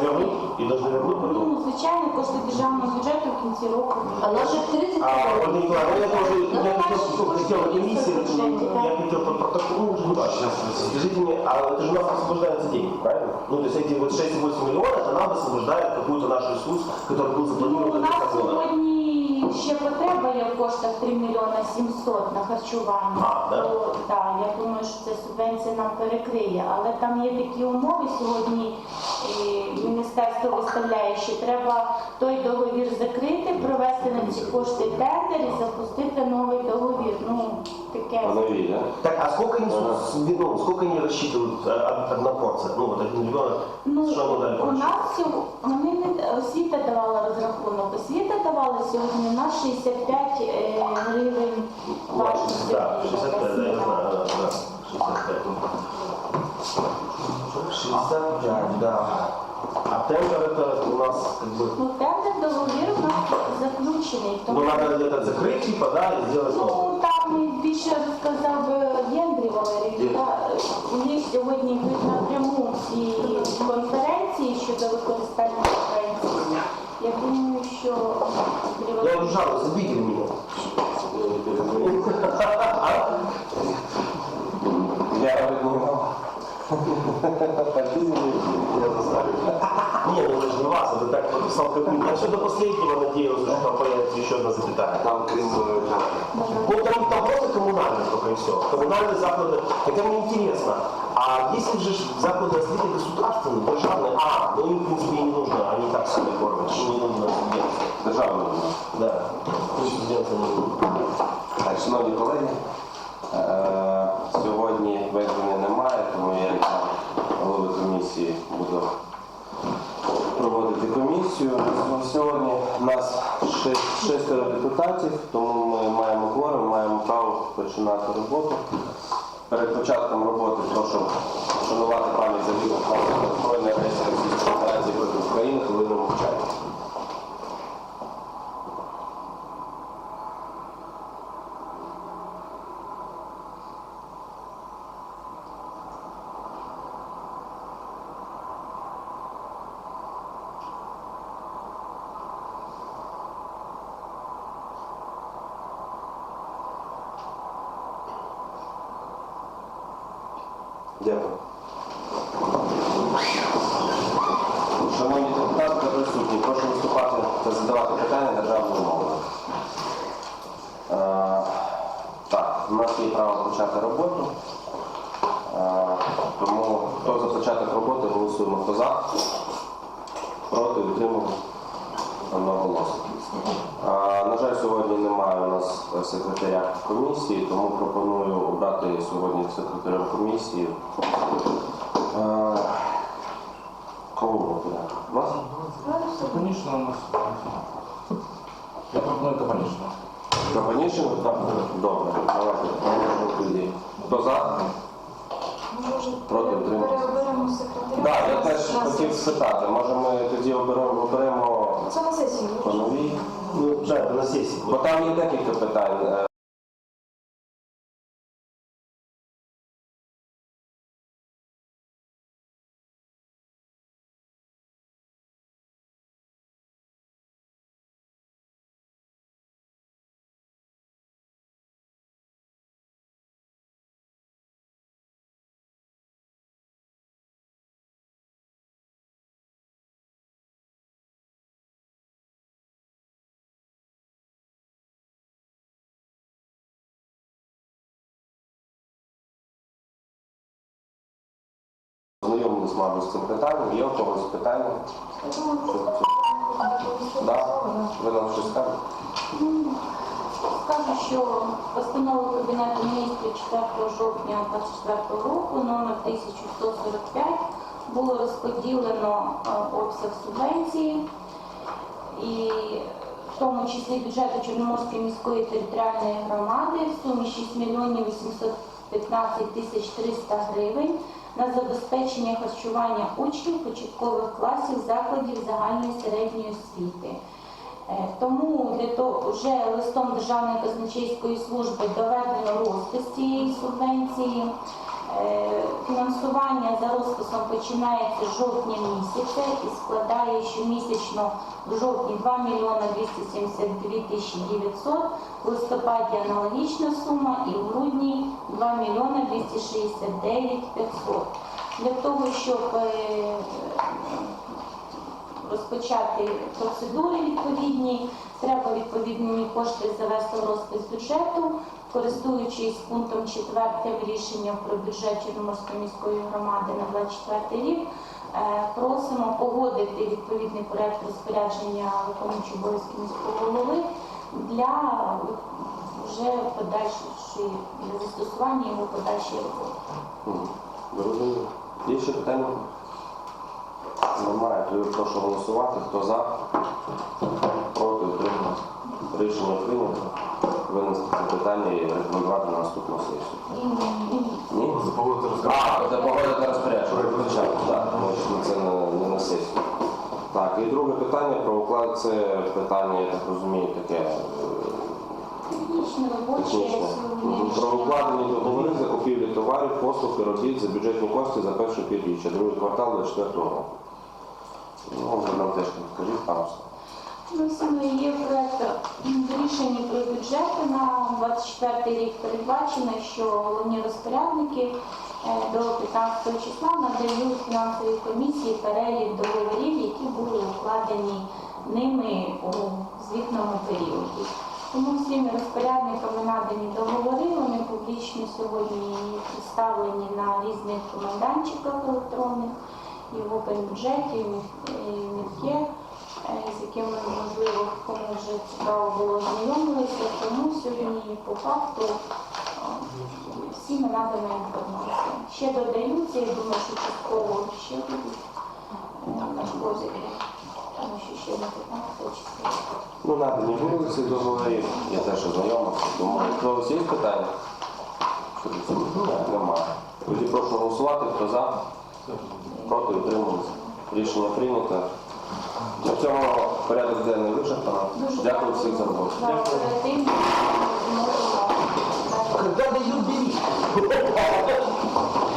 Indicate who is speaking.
Speaker 1: вернуть и должны вернуть потом.
Speaker 2: Ну, звичайно, кошти державного бюджету в кінці року.
Speaker 3: А наших 30
Speaker 1: А, Ольга Николаевна, я тоже,
Speaker 2: Ну,
Speaker 1: я
Speaker 2: наши
Speaker 1: хотел,
Speaker 2: кошти
Speaker 1: хотел
Speaker 2: есть
Speaker 1: комиссии,
Speaker 2: в бюджете, да.
Speaker 1: я хотел по протоколу, ну, уже не важно. Скажите мне, а это же у нас освобождаются деньги, правильно? Ну, то есть эти вот 6,8 миллиона, это нам освобождает какую-то наш ресурс, который был
Speaker 2: Ну,
Speaker 1: запланирован
Speaker 2: у
Speaker 1: до
Speaker 2: нас
Speaker 1: конца года.
Speaker 2: сьогодні ще потреба є в коштах 3 мільйона 700 на харчування.
Speaker 1: А, да?
Speaker 2: То, так, я думаю, що ця субвенція нам перекриє. Але там є такі умови сьогодні. І міністерство виставляє, що треба той договір закрити, провести на ці кошти тендер і запустити новий договір. Ну, таке.
Speaker 4: Панові, да?
Speaker 1: Так, а сколько они, с- ну, сколько они рассчитывают э, одна порция? Ну, вот один ребенок,
Speaker 2: Ну,
Speaker 1: что мы дали
Speaker 2: у
Speaker 1: порцию?
Speaker 2: нас сьогодні вони не освіта давала розрахунок. Освіта давала сьогодні у нас 65 е, гривень вартості.
Speaker 1: Да, 65, да, я
Speaker 2: освіта.
Speaker 1: знаю, да, да, 65. 65, да. А тендер это у нас как бы...
Speaker 2: Ну, тендер договір у нас заключений. Тому,
Speaker 1: Ну, надо где-то закрыть, типа, да, и сделать новый.
Speaker 2: ну, там більше розказав би Єндрій Валерій. Да, у них сьогодні йдуть напряму всі конференції щодо використання субвенцій. Я думаю, що Андрій
Speaker 1: Я
Speaker 2: Валерійович-
Speaker 1: уже жалуюсь, обидели меня.
Speaker 4: Я відмовляв. Я заставив.
Speaker 1: Не, ну это же не вас, это так подписал какую-то. Я все до последнего надеялся, что там появится еще одна запятая.
Speaker 4: Там крім е,
Speaker 1: Ну там, там просто коммунальные только и все. Коммунальные заклади, это мне интересно. А если же ж заклади освіти государственные, державные, а, ну им в принципе и не нужно, они так сами кормят, им не нужно субвенция.
Speaker 4: державного.
Speaker 1: Да, то есть субвенция не нужна.
Speaker 4: Так, шановні колеги, е, сьогодні визвання немає, На Сьогодні у нас шестеро депутатів, тому ми маємо кворум, маємо право починати роботу. Перед початком роботи прошу вшанувати пам'ять загиблих на збройної агресії Російської Федерації проти України хвилиною мовчання. Дякую. Шановні депутати та присутні, прошу виступати та задавати питання державною мовою. Е, Так, у нас є право почати роботу. Е, Тому хто за початок роботи голосуємо. Хто за? Проти, утримуємо одноголосно. Е, На жаль, сьогодні немає у нас секретаря комісії, тому пропоную сьогодні секретарем комісії. Кого ви обираєте? Вас?
Speaker 5: Конечно, у нас. Я пропоную Капанишина.
Speaker 4: Капанішин? Так. Добре. Давайте. Можемо тоді. Хто за?
Speaker 6: Може,
Speaker 4: Проти,
Speaker 6: переоберемо секретаря?
Speaker 4: Так, я теж
Speaker 6: На
Speaker 4: хотів
Speaker 6: сесію.
Speaker 4: спитати. Може ми тоді оберемо, оберемо
Speaker 6: Це на сесії.
Speaker 4: по новій?
Speaker 1: Ну, да, на сессии.
Speaker 4: Бо там є декілька питань. Е, Знайомились, мабуть, з цим питанням. Є у когось питання? Да? Ви нам щось скажете?
Speaker 2: Скажу, що постановою Кабінету міністрів 4 жовтня 2024 року номер 1145 було розподілено е, обсяг субвенції і в тому числі бюджету Чорноморської міської територіальної громади в сумі 6 мільйонів 815 тисяч 300 гривень на забезпечення харчування учнів початкових класів закладів загальної середньої освіти. Е, Тому для того вже листом Державної казначейської служби доведено розпис цієї субвенції. Фінансування за розписом починається з жовтня місяця і складає щомісячно в жовтні 2 мільйони 272 тисячі 900, в листопаді аналогічна сума і в грудні 2 мільйони 269 500. Для того, щоб е, розпочати процедури відповідні, треба відповідні кошти завести в розпис бюджету, користуючись пунктом 4 рішення про бюджет Чорноморської міської громади на 24 рік. е, Просимо погодити відповідний проект розпорядження виконуючого обов'язки міського голови для вже подальшої для застосування його подальшої роботи.
Speaker 4: Зрозуміло. Є ще питання? Немає. Прошу голосувати. Хто за? Проти утримався. Рішення прийнято. Винести це питання і рекомендувати на наступну сесію. Ні?
Speaker 1: Заповнити
Speaker 4: А, це погодити розпорядження. Звичайно, так. Тому що це не, не на сесію. Так, і друге питання про уклад. Це питання, я так розумію, таке. е,
Speaker 2: Технічне робоче
Speaker 4: Технічне. Мгм. Про укладені договори закупівлі товарів, послуг і робіт за бюджетні кошти за перше півріччя, другий квартал 24 року. Ну, ви нам теж скажіть, пару
Speaker 2: саме є проект в рішенні про бюджет на 24 рік передбачено, що головні розпорядники е, до 15 числа надають фінансовій комісії перелік договорів, які були укладені ними у звітному періоді. Тому всіми розпорядниками надані договори, вони публічно сьогодні представлені на різних комендантчиках електронних, і в Опенбюджеті, і в МІДЄ, е, з якими, кому вже цікаво було знайомилися. Тому сьогодні по факту е, всіми надана інформація. Ще додаються, я думаю, що частково ще будуть е, надходити, тому що ще не 15 числа.
Speaker 4: Ну, надані були ці договори, я теж ознайомився, тому якщо у вас є питання? Немає. Тоді прошу голосувати, хто за, проти, утримується. Рішення прийнято цього порядок денний вичерпано. Дякую всім за роботу.
Speaker 1: Дякую.